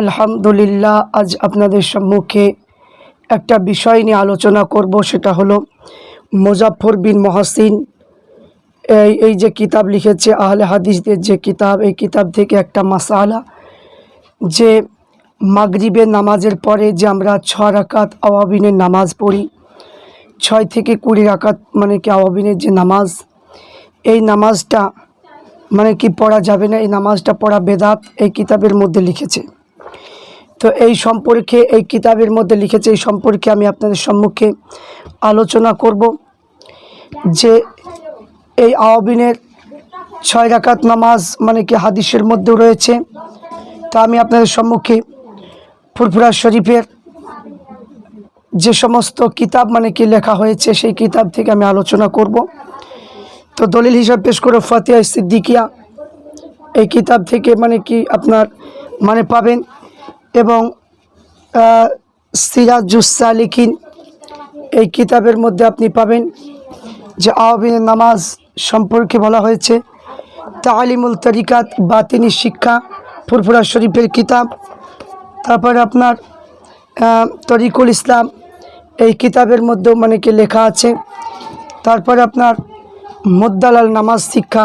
আলহামদুলিল্লাহ, আজ আপনাদের সম্মুখে একটা বিষয় নিয়ে আলোচনা করব, সেটা হলো মুজাফর বিন মহাসিন। এই এই যে কিতাব লিখেছে, আহলে হাদিসদের যে কিতাব, এই কিতাব থেকে একটা মাসালা যে মাগরিবের নামাজের পরে যে আমরা ছ রাকাত আওয়াবিনের নামাজ পড়ি, ছয় থেকে কুড়ি রাকাত মানে কি আওয়াবিনের যে নামাজ, এই নামাজটা মানে কি পড়া যাবে না, এই নামাজটা পড়া বেদাত, এই কিতাবের মধ্যে লিখেছে। তো এই সম্পর্কে, এই কিতাবের মধ্যে লিখেছে, এই সম্পর্কে আমি আপনাদের সম্মুখে আলোচনা করব যে এই আওয়াবিনের ছয় রাকাত নামাজ মানে কি হাদিসের মধ্যেও রয়েছে। তা আমি আপনাদের সম্মুখে ফুরফুরা শরীফের যে সমস্ত কিতাব মানে কি লেখা হয়েছে, সেই কিতাব থেকে আমি আলোচনা করব। তো দলিল হিসাব পেশ করে ফতিয়া সিদ্দিকিয়া এই কিতাব থেকে মানে কি আপনার মানে পাবেন এবং আহ, সিরাজুস সালিকিন এই কিতাবের মধ্যে আপনি পাবেন যে আওয়াবিনের নামাজ সম্পর্কে বলা হয়েছে। তালিমুল তরিকাত বাতিনি শিক্ষা ফুরফুরা শরীফের কিতাব তারপরে আপনার তরিকুল ইসলাম এই কিতাবের মধ্যেও মানে কি লেখা আছে। তারপরে আপনার মুদ্দালাল নামাজ শিক্ষা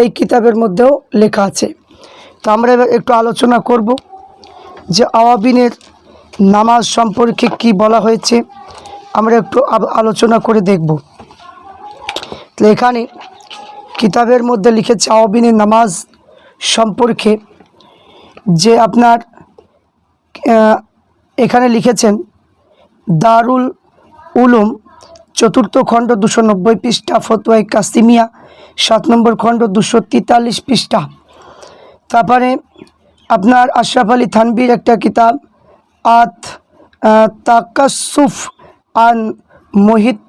এই কিতাবের মধ্যেও লেখা আছে। তো আমরা এবার একটু আলোচনা করব যে আওয়াবিনের নামাজ সম্পর্কে কি বলা হয়েছে। আমরা একটু আলোচনা করে দেখব। তো এখানে কিতাবের মধ্যে লিখেছে আওয়াবিনের নামাজ সম্পর্কে যে আপনার এখানে লিখেছেন, দারুল উলুম চতুর্থ খণ্ড দুশো নব্বই পৃষ্ঠা ফতোয়াই কাসিমিয়া। সাত নম্বর খণ্ড দুশো তেতাল্লিশ পৃষ্ঠা। তারপরে আপনার আশরাফ আলী থানবির একটা কিতাব, আত তাকাসুফ আন মোহিত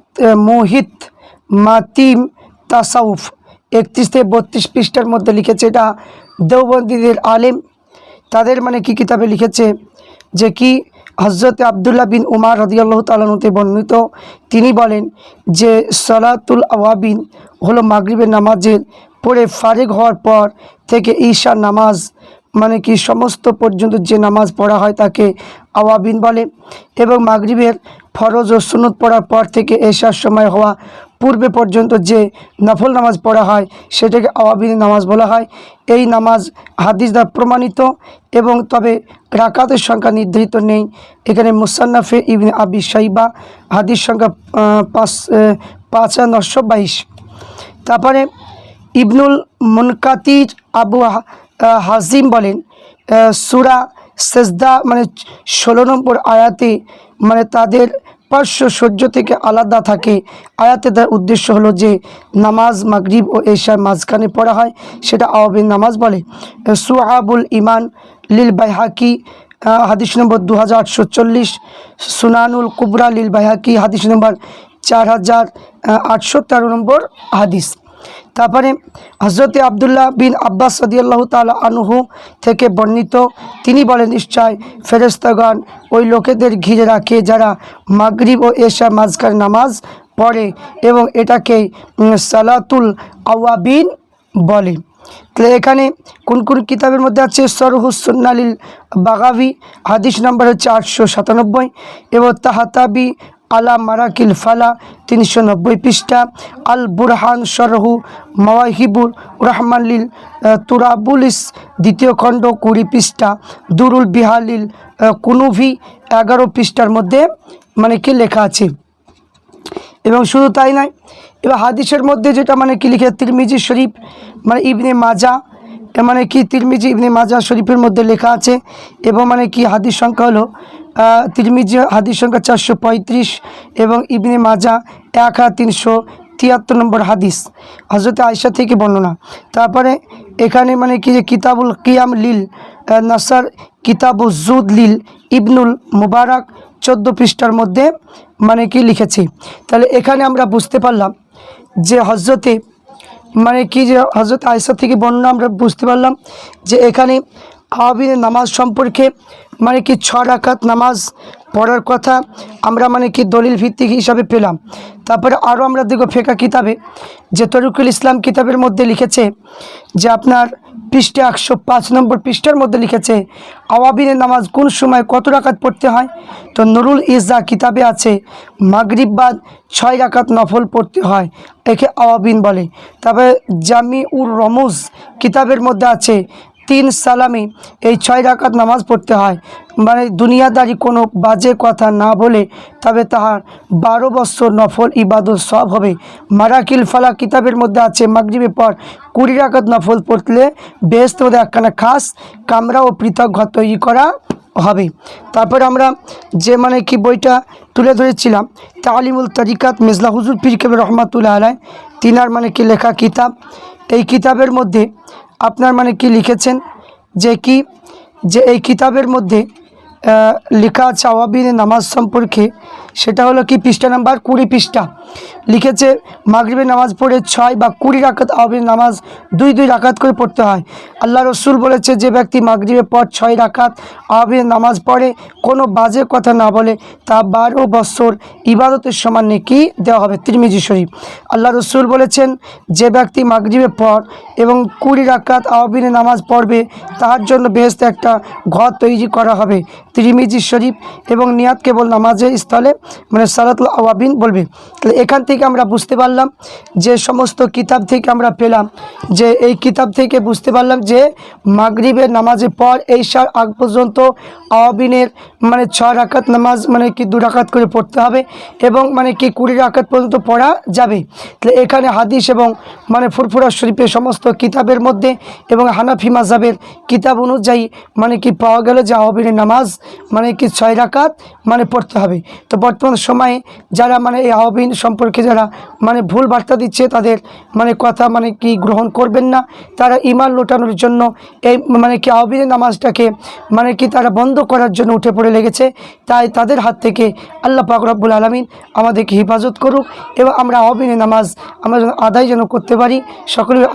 মোহিত মাতিম তাসাউফ। একত্রিশ থেকে বত্রিশ পৃষ্ঠার মধ্যে লিখেছে এটা দেওবন্দীদের আলেম। তাদের মানে কি কিতাবে লিখেছে? যে কি হজরত আবদুল্লাহ বিন উমার হদিয়াল্লাহ তালানুতে বর্ণিত, তিনি বলেন যে সলাতুল আওয়াবিন হলো মাগরিবের নামাজের পড়ে ফারেক হওয়ার পর থেকে ঈশা নামাজ মানে কি সমস্ত পর্যন্ত যে নামাজ পড়া হয় তাকে আওয়াবিন বলে এবং মাগরিবের ফরজ ও সুনত পড়ার পর থেকে এশার সময় হওয়া পূর্বে পর্যন্ত যে নফল নামাজ পড়া হয়, সেটাকে আওয়াবিনের নামাজ বলা হয়। এই নামাজ হাদিস দ্বারা প্রমাণিত এবং তবে রাকাতের সংখ্যা নির্ধারিত নেই। এখানে মুসান্নাফে ইবনে আবি সাইবা হাদিস সংখ্যা পাঁচ পাঁচ হাজার নশো বাইশ। তারপরে ইবনুল মুনকাতির আবু হাজিম বলেন সুরা সেজদা মানে ষোলো নম্বর আয়াতে মানে তাদের পার্শ্ব সহ্য থেকে আলাদা থাকে। আয়াতে তার উদ্দেশ্য হলো যে, নামাজ মাগরিব ও এশার মাঝখানে পড়া হয়, সেটা আওয়াবিন নামাজ বলে। সুহাবুল ইমান লীল বাইহাকি হাদিস নম্বর দু হাজার আটশো চল্লিশ। সুনানুল কুবরা লীল বাইহাকি, হাদিস নম্বর চার হাজার আটশো তেরো নম্বর হাদিস। তারপরে হজরতে আবদুল্লাহ বিন আব্বাস সদিয়াল্লাহ তালা আনুহু থেকে বর্ণিত, তিনি বলেন, নিশ্চয় ফেরেস্তাগণ ওই লোকেদের ঘিরে রাখে যারা মাগরিব ও এশা মাঝখান নামাজ পড়ে এবং এটাকে সালাতুল আওয়াবিন বলে। তাহলে এখানে কোন কোন কিতাবের মধ্যে আছে? সরহুসন্নালিল বাগাভি, হাদিস নম্বর হচ্ছে আটশো সাতানব্বই এবং তাহাতাবি আলা মারাকিল ফালা, তিনশো নব্বই পৃষ্ঠা, আল বুরহান সরহু মাওয়াহিবুর রহমানলিল তুরাবুলিস, দ্বিতীয় খণ্ড কুড়ি পৃষ্ঠা, দুরুল বিহালিল কুনুভি, এগারো পৃষ্ঠার মধ্যে মানে কি লেখা আছে। এবং শুধু তাই নয়, এবার হাদিসের মধ্যে যেটা মানে কি লিখে, তিরমিজি শরীফ মানে ইবনে মাজা মানে কি তিরমিজি ইবনে মাজা শরীফের মধ্যে লেখা আছে, এবং মানে কি হাদিস সংখ্যা হলো তিরমিজি হাদিস সংখ্যা চারশো পঁয়ত্রিশ এবং ইবনে মাজা এক হাজার তিনশো তিয়াত্তর নম্বর হাদিস। হজরত আয়সা থেকে বর্ণনা। তারপরে এখানে মানে কি যে কিতাবুল কিয়াম লিল নাসার কিতাবুল জুদ লিল, ইবনুল মুবারক চোদ্দ পৃষ্ঠার মধ্যে মানে কি লিখেছি। তাহলে এখানে আমরা বুঝতে পারলাম যে হজরতে মানে কি যে হজরত আয়সা থেকে বর্ণনা আমরা বুঝতে পারলাম যে এখানে আওয়াবিনের নামাজ সম্পর্কে মানে কি ছ রাকাত নামাজ পড়ার কথা আমরা মানে কি দলিল ভিত্তিক হিসাবে পেলাম। তারপরে আরও আমরা দেখব ফেকা কিতাবে। যে তরিকুল ইসলাম কিতাবের মধ্যে লিখেছে যে আপনার পৃষ্ঠে একশো পাঁচ নম্বর পৃষ্ঠার মধ্যে লিখেছে আওয়াবিনের নামাজ কোন সময় কত রাকাত পড়তে হয়? তো নুরুল ইজা কিতাবে আছে, মাগরিব বাদ ছয় রাকাত নফল পড়তে হয়, একে আওয়াবিন বলে। তবে জামি উর রমুজ কিতাবের মধ্যে আছে তিন সালামি এই ছয় রাকাত নামাজ পড়তে হয়। মানে দুনিয়াদারি কোনো বাজে কথা না বলে তবে তাহার বারো বছর নফল ইবাদত সব হবে। মারাকিল ফালা কিতাবের মধ্যে আছে, মাগরিবের পর কুড়ি রাকাত নফল পড়লে বেস্ত মধ্যে একখানা খাস কামরা ও পৃথক ঘর তৈরি করা হবে। তারপর আমরা যে মানে কি বইটা তুলে ধরেছিলাম, তালিমুল তরিকাত মিজলা হুজুর পীর কেবর রহমাতুল্লাহ আলাই তিনার মানে কি লেখা কিতাব, এই কিতাবের মধ্যে আপনার মানে কি লিখেছেন? যে কি? যে এই কিতাবের মধ্যে লেখা আছে আওয়াবিন নামাজ সম্পর্কে। সেটা হলো কি পৃষ্ঠা নাম্বার কুড়ি পৃষ্ঠা। লিখেছে মাগরিবের নামাজ পড়ে ছয় বা কুড়ি রাকাত, আওয়াবিন নামাজ দুই দুই রাকাত করে পড়তে হয়। আল্লাহ রসুল বলেছে, যে ব্যক্তি মাগরিবের পর ছয় রাকাত, আওয়াবিন নামাজ পড়ে, কোনো বাজে কথা না বলে, তা বারো বছর ইবাদতের সমান নেকি দেওয়া হবে। তিরমিজি শরীফ। আল্লাহ রসুল বলেছেন, যে ব্যক্তি মাগরিবের পর এবং কুড়ি রাকাত, আওয়াবিনে নামাজ পড়বে তার জন্য বেহেস্তে একটা ঘর তৈরি করা হবে। তিরিমিজি শরীফ এবং নিয়াত কেবল নামাজের স্থলে মানে সালাতুল আওয়াবিন বলবে। তাহলে এখান থেকে আমরা বুঝতে পারলাম যে সমস্ত কিতাব থেকে আমরা পেলাম যে এই কিতাব থেকে বুঝতে পারলাম যে মাগরিবের নামাজের পর এই সার আগ পর্যন্ত আওয়াবিনের মানে ছ রাকাত নামাজ মানে কি দু রাকাত করে পড়তে হবে এবং মানে কি কুড়ি রাকাত পর্যন্ত পড়া যাবে। তাহলে এখানে হাদিস এবং মানে ফুরফুরা শরীফের সমস্ত কিতাবের মধ্যে এবং হানাফি মাজাবের কিতাব অনুযায়ী মানে কি পাওয়া গেল যে আহবিনের নামাজ মানে কি ছয় রাকাত? মানে পড়তে হবে। তো বর্তমান সময়ে যারা মানে এই আহবিন সম্পর্কে যারা মানে ভুল বার্তা দিচ্ছে, তাদের মানে কথা মানে কি গ্রহণ করবেন না। তারা ইমান লোটানোর জন্য এই মানে কি আহবিনের নামাজটাকে মানে কি তারা বন্ধ করার জন্য উঠে পড়ে লেগেছে। তাই তাদের হাত থেকে আল্লাহ পাক রব্বুল আলমিন আমাদেরকে হেফাজত করুক এবং আমরা আহবিনের নামাজ আমরা যেন আদায় যেন করতে পারি। সকলের